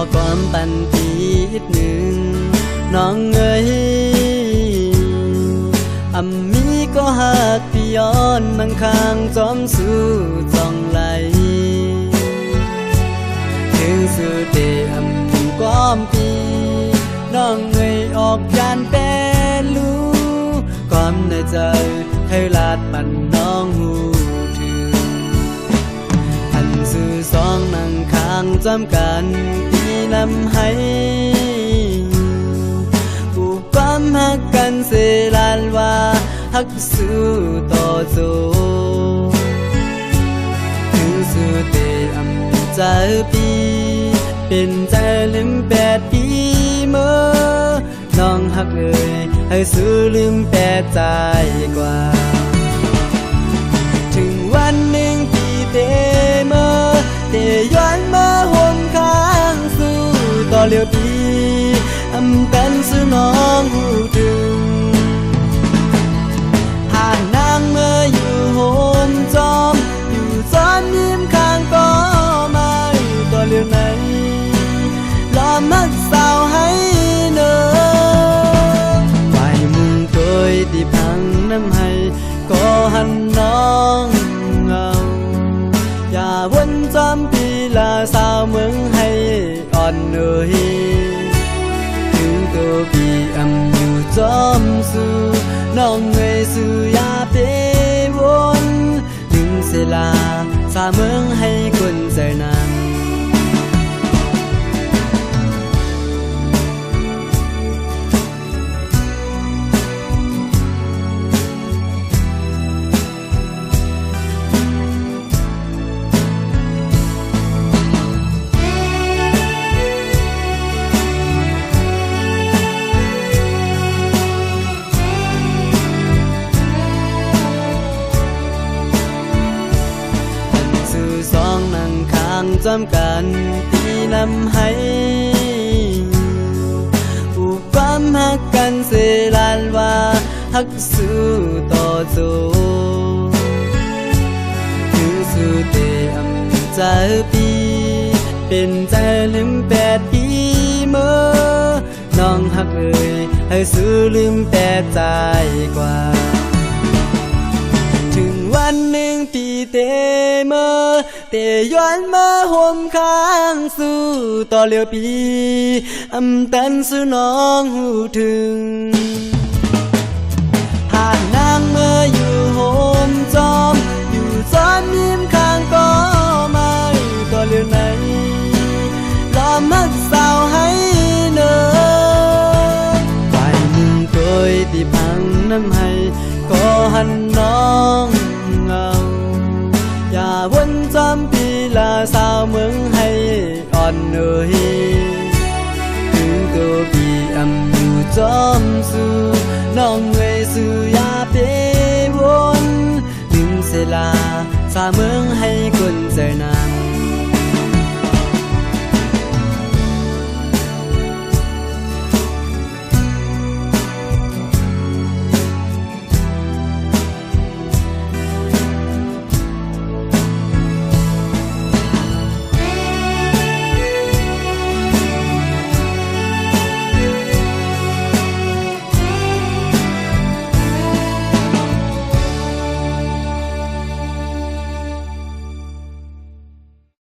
อความปันทีอีกหนึ่ง น้องเอ๋ยอำมีก็หากพี่ย้อนนังข้างจอมสู้จ้องไหล ถึงสู่เตอำความปีน้องเอ๋ยออกยานเป็นรู้ความในใจให้ลาดมันน้องหูถึง อันสื่อสองนั่งข้างจอมกัน ที่นำให้ผูกความหักกันเสลานว่าหักสู้ต่อโจถึงสุดเตอำใจปี เป็นใจลืมแปดปีเมื่อน้องหักเอ่ยให้สู้ลืมแปดใจกว่า ถึงวันหนึ่งปีเต ต่อเลียวปีอำเป็นสู่น้องหูถึงหากนางเมื่ออยู่โฮมจอมอยู่ซ้อนยิ้มข้างก็ไม่ต่อเลียวไหนลอมักสาวให้เนอไปมุงโดยที่พังน้ำให้ก็หันน้องเงาอย่าวนจำปีลาสาวเมืองให้อ่อนเอ่ สุยาเปวนหนึ่งเสลาสาเมืองให้ สื่อสองนั่งข้างจำกันที่นำให้ผูกความหักกันเสลานว่าหักสู้ต่อโจถึงสู่เตอำใจปีเป็นใจลืมแปดปีเมื่อน้องหักเอ่ยให้สู้ลืมแปดใจกว่า หนึ่งปีเตเมื่อเตย้อนมาห่มข้างสู่ต่อเลียวปีอำตันสู่น้องหูถึงหากนางเมื่ วนจำปีลาสาวเมืองให้อ่อนเอ่ยถึงตัวปีอำอยู่จอมสู่น้องเวยสู่ยาเปวนถึงเสลาสาวเมืองให้คนใจนาง